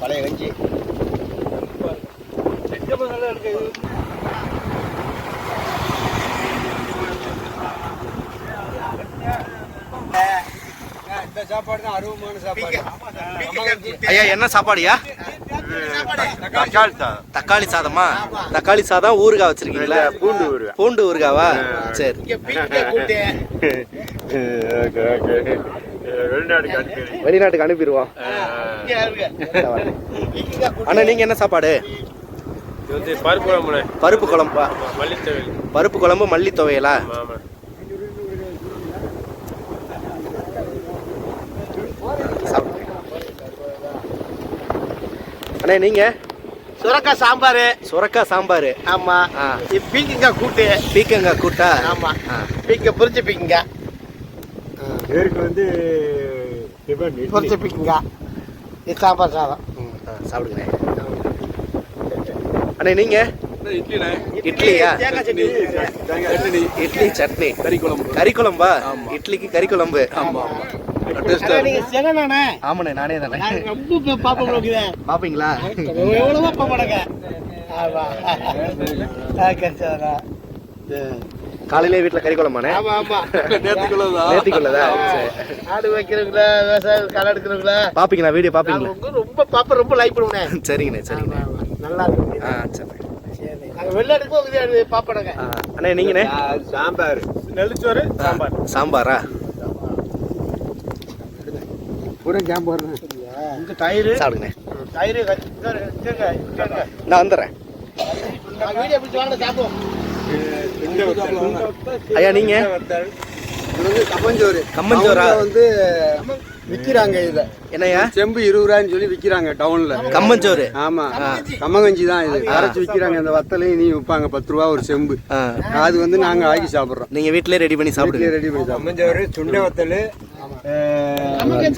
பழைய கஞ்சி இந்த சாப்பாடு தான் அருவமான சாப்பாடு ஐயா என்ன சாப்பாடுயா தக்காளி சாதம். தக்காளி சாதமா? தக்காளி சாதம் ஊறுகாய் வச்சிருக்கீங்களா? பூண்டு. பூண்டு ஊறுகாவா? சரி. வெளிநாட்டுக்கு அனுப்பிடுவோம். அண்ணா நீங்க என்ன சாப்பாடு? இது வந்து பருப்பு குழம்புல பருப்பு குழம்பா? பருப்பு குழம்பு மல்லி துவையலா அண்ணா நீங்க? சுரக்காய் சாம்பார். சுரக்காய் சாம்பார். ஆமா. ஆ. இது பீக்கங்க கூட்டு. பீக்கங்காய் கூட்டா? ஆமா. ஆ. பீக்க பொரிச்ச பீக்கங்க பேருக்கு வந்து டிபன் பொரிச்ச பீக்கங்க இது சாம்பார் சாதம். சாப்பிடுங்க. அண்ணே நீங்க? இட்லிண்ணே இட்லியா? இட்லி சட்னி. கறி குழம்பு. கறி குழம்பா? இட்லிக்கு கறி குழம்பு. ஆமா அண்ணா, நீங்க செகனானே ஆமாண்ணே நானே தானே. பாப்பீங்களா? எவ்வளவோ போக மாட்டேங்க ஆமா. ஆ, கிடைச்சதுண்ணா. காலையிலே வீட்டுல கறி குழம்பானே? ஆமா ஆமா. நேத்திக்குள்ளதா. ஆடு வைக்கிறவங்கள விவசாயம் களை எடுக்கிறவங்கள பாப்பீங்களா வீடியோ? பாப்பீங்களா? ரொம்ப பாப்ப ரொம்ப லைக் பண்ணுவேன். சரிங்கண்ணே சரிங்கண்ணே. நல்லா இருக்கு. ஆ சரி. வெளிநாட்டுக்கு பாப்படங்க. அண்ணே நீங்கண்ணே? சாம்பார். நெல்லிச்சோறு சாம்பார். சாம்பாரா? பூரா சாம்பார் இந்த தயிர் சாப்பிடுங்கண்ணே. தயிர் நான் வந்துடுறேன். வீடியோ பிடிச்சி வாங்க சாப்பிடுவோம். ஐயா நீங்க? கம்மஞ்சோறு கம்மஞ்சோறா? அவங்க வந்து விக்கிறாங்க இத. என்னய்யா? செம்பு இருபது ரூபான்னு சொல்லி விக்கிறாங்க டவுன்ல. கம்மஞ்சோறு? ஆமா. கம்மங்கஞ்சி தான் இது. அரைச்சு விக்கிறாங்க. இந்த வத்தலையும் நீ விற்பாங்க. பத்து ரூபா ஒரு செம்பு. அது வந்து நாங்க ஆக்கி சாப்பிடுறோம். நீங்க வீட்லயே ரெடி பண்ணி சாப்பிடுங்க. ரெடி பண்ணி கம்மஞ்சோறு சுண்டை வத்தல்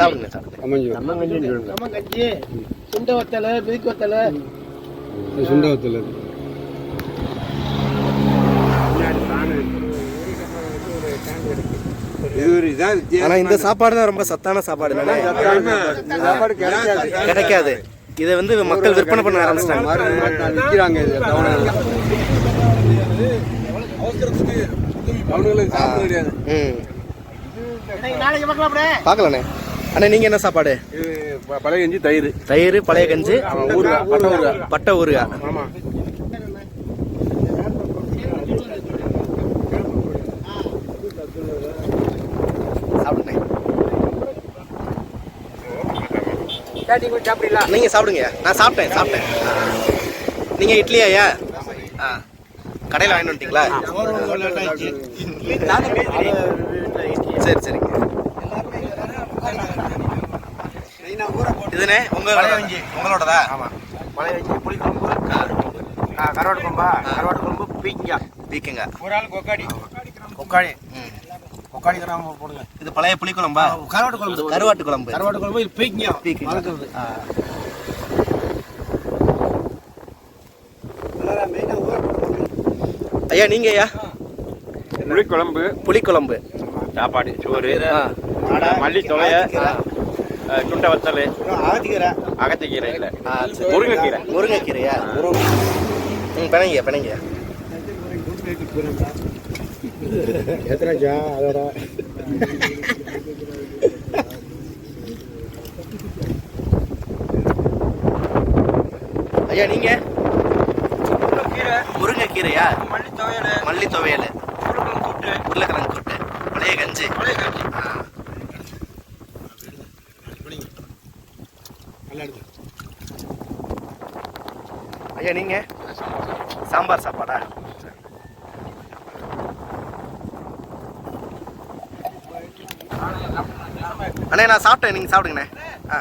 சாப்பிடுங்க கம்மஞ்சோறு நம்ம கஞ்சி சுண்டை வத்தல் மிதிக்கு வத்தல். சுண்ட வத்தல் இது ஒரு இதான் ஆனா இந்த சாப்பாடு தான் ரொம்ப சத்தான சாப்பாடு. சாப்பாடு கிடைக்காது. இதை வந்து மக்கள் விற்பனை பண்ண ஆரம்பிச்சிட்டாங்க. பார்க்கலாண்ணே. அண்ணே நீங்க என்ன சாப்பாடு? பழைய கஞ்சி தயிர். தயிர் பழைய கஞ்சி பட்டை ஊறுகாய். பட்டை ஊறுகாய். சாப்பிடலாம் நீங்க சாப்பிடுங்க. நான் சாப்பிட்டேன் சாப்பிட்டேன். ஆ. நீங்க இட்லியா ஐயா ஆ. கடையில் வாங்கிட்டு வந்துட்டீங்களா? சரி சரிங்க இதுனே உங்க உங்களோடதா? ஆமா. மழை வச்சு புளி குழம்பு. கருவாட்டு குழம்பா? கருவாட்டு குழம்பு பீக்கிங்க பீக்குங்க ஒரு ஆள் கொக்காடி. கொக்காளி. ம். கொக்காளி கிராம போடுங்க. இது பழைய புளிக்குழம்பா? கருவாட்டு குழம்பு. கருவாட்டு குழம்பு. கருவாட்டு குழம்பு இது. வளர்க்குறது. ஆ. ஐயா நீங்க ஐயா புளி குழம்பு புளிக்குழம்பு. சாப்பாடு சோறு மல்லி தொலைய சுண்டை வத்தல் ஆத்திக்கிறேன் அகத்திக்கீரை. இல்லை. முருங்கைக்கீரை. முருங்கைக்கீரையா? ம் பிணைங்க பிணைங்க. எத்தனைச்சா அதோட? ஐயா நீங்க? கீரை முருங்கைக்கீரையா? மல்லி துவையல் மல்லி துவையல் உருளைக்கிழங்கு கூட்டு. உருளைக்கிழங்கு கூட்டு. பழைய கஞ்சி. பழைய கஞ்சி. ஐயா நீங்க? சாம்பார் சாப்பாடா? அண்ணே நான் சாப்பிட்டேன். நீங்க சாப்பிடுங்கண்ணே. ஆ.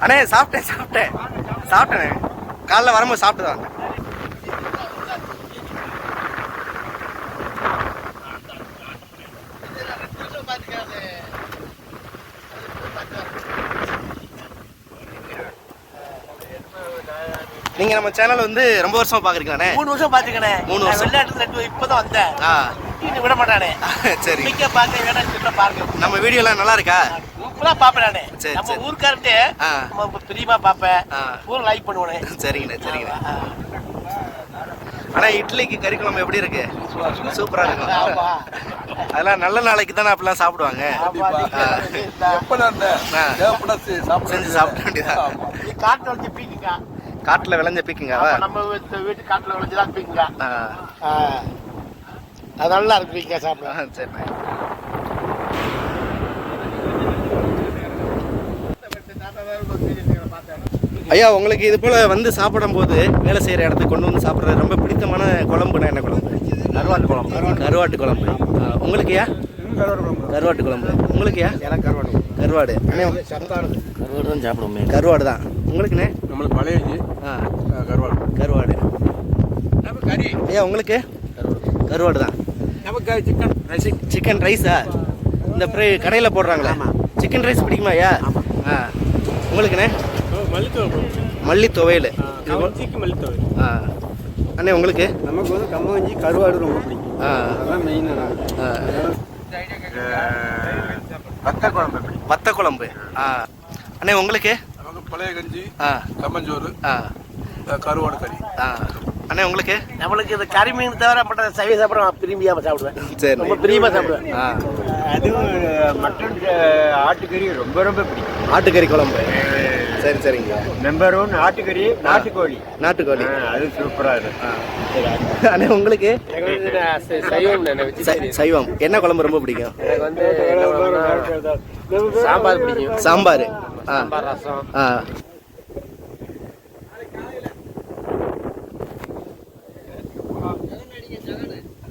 அண்ணே சாப்பிட்டேன் சாப்பிட்டேன். சாப்பிட்டேண்ணே. காலைல வரும்போது சாப்பிட்டு தான். நீங்க நம்ம சேனல் வந்து ரொம்ப வருஷமா பாக்குறீங்களாண்ணே மூணு வருஷம் பாத்துக்கணே மூணு வருஷம். வெளிநாட்டுல ரெண்டு இப்பதான் வந்தேன். வெட்டி விட மாட்டானே. சரி. மிக்க பார்க்க வேணா சொல்ல பாருங்க நம்ம வீடியோலாம் நல்லா இருக்கா? சூப்பரா பாப்பேன் நானு. சரி, நம்ம ஆ. நம்ம பிரியமா பாப்பேன். ஆ. பூரா லைக் பண்ணுவானே. சரிங்கண்ணே சரிங்கண்ணே. ஆனா இட்லிக்கு கறி குழம்பு எப்படி இருக்கு? சூப்பரா இருக்கும். ஆமா. அதெல்லாம் நல்ல நாளைக்கு தானே அப்படிலாம் சாப்பிடுவாங்க. செஞ்சு சாப்பிட வேண்டியதான் நீ காட்டுல வச்சு பீக்குங்க காட்டுல விளைஞ்ச பீக்குங்காவா? ஆமா, நம்ம வீட்டு காட்டுல விளைஞ்சுதான் பீக்குங்க. அது நல்லா இருக்கு பீக்கா சாப்பிட. சரிண்ணே ஐயா உங்களுக்கு இது போல வந்து சாப்பிடும் போது வேலை செய்யற இடத்துக்கு கொண்டு வந்து சாப்பிடுறது ரொம்ப பிடித்தமான குழம்புனா என்ன குழம்பு? கருவாட்டு குழம்பு. கருவாட்டு குழம்பு. ஆ, உங்களுக்கு ஐயா? கருவாட்டு குழம்பு. உங்களுக்கு ஐயா? எனக்கு கருவாடு. கருவாடு அண்ணே சத்தானது. கருவாடு தான் சாப்பிடுவோமே. கருவாடு தான். உங்களுக்குண்ணே நம்மளுக்கு பழைய ஆ. கருவாடு. கருவாடு. ஐயா உங்களுக்கு? கருவாடு. தான் நமக்கு சிக்கன் சிக்- சிக்கன் ரைஸா இந்த ஃப்ரை கடையில் போடுறாங்களே. சிக்கன் ரைஸ் பிடிக்குமா ஐயா? ஆ. உங்களுக்குண்ணே மல்லி துவையல் ஆ அண்ணே உங்களுக்கு? நமக்கு வந்து கம்மங்கஞ்சி கருவாடு ரொம்ப பிடிக்கும். ஆ. அதெல்லாம் மெயினாக ஆ. வத்த குழம்பு வத்த குழம்பு. ஆ. அண்ணே உங்களுக்கு? நமக்கு பழைய கஞ்சி ஆ. கம்மஞ்சோறு ஆ. கருவாடு கறி. ஆ. அண்ணே உங்களுக்கு? நம்மளுக்கு இந்த கறி மீன் தவிர மற்ற சைவ சாப்பிட நான் விரும்பியாம சாப்பிடுவேன். சரி ரொம்ப பிரியமா சாப்பிடுவேன். ஆ. அதுவும் மட்டன் ஆட்டுக்கறி ரொம்ப ரொம்ப பிடிக்கும். ஆட்டுக்கறி குழம்பு. சரி சரிங்க. நம்பர் ஒன் ஆட்டுக்கறி நாட்டுக்கோழி. நாட்டுக்கோழி. அது சூப்பராக இருக்கும். அண்ணே உங்களுக்கு? சைவம் சைவம். என்ன குழம்பு ரொம்ப பிடிக்கும்? எனக்கு வந்து சாம்பார் பிடிக்கும். சாம்பார். ஆ. ரசம். ஆ. Absolutely.